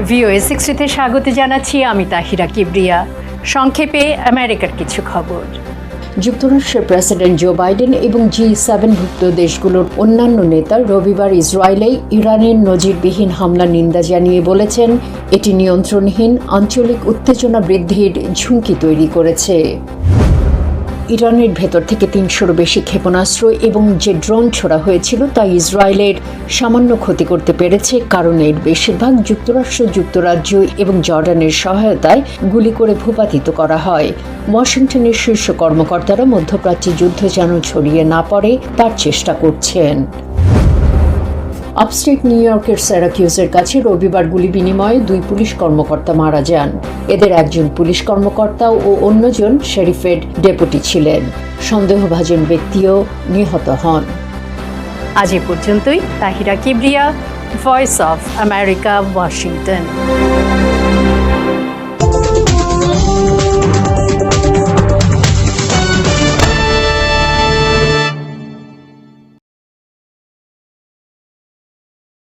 VOA সিক্সটিতে স্বাগত জানাচ্ছি আমি তাহিরা কিবরিয়া। সংক্ষেপে আমেরিকার কিছু খবর। যুক্তরাষ্ট্রের প্রেসিডেন্ট জো বাইডেন এবং জি সেভেনভুক্ত দেশগুলোর অন্যান্য নেতা রবিবার ইসরায়েলে ইরানের নজিরবিহীন হামলার নিন্দা জানিয়ে বলেছেন, এটি নিয়ন্ত্রণহীন, আঞ্চলিক উত্তেজনা বৃদ্ধির ঝুঁকি তৈরি করেছে। ইরানের ভেতর থেকে তিনশোরও বেশি ক্ষেপণাস্ত্র এবং যে ড্রোন ছোড়া হয়েছিল তা ইসরায়েলের সামান্য ক্ষতি করতে পেরেছে, কারণ এর বেশিরভাগ যুক্তরাষ্ট্র, যুক্তরাজ্য এবং জর্ডানের সহায়তায় গুলি করে ভূপাতিত করা হয়। ওয়াশিংটনের শীর্ষ কর্মকর্তারা মধ্যপ্রাচ্যে যুদ্ধ যেন ছড়িয়ে না পড়ে, তার চেষ্টা করছেন। আপস্টেট নিউ ইয়র্কের স্যারাকিউজের কাছে রবিবার গুলি বিনিময়ে দুই পুলিশ কর্মকর্তা মারা যান। এদের একজন পুলিশ কর্মকর্তা ও অন্যজন শেরিফের ডেপুটি ছিলেন। সন্দেহভাজন ব্যক্তিও নিহত হন। আজ এ পর্যন্তই। Tahira Kibria voice of America Washington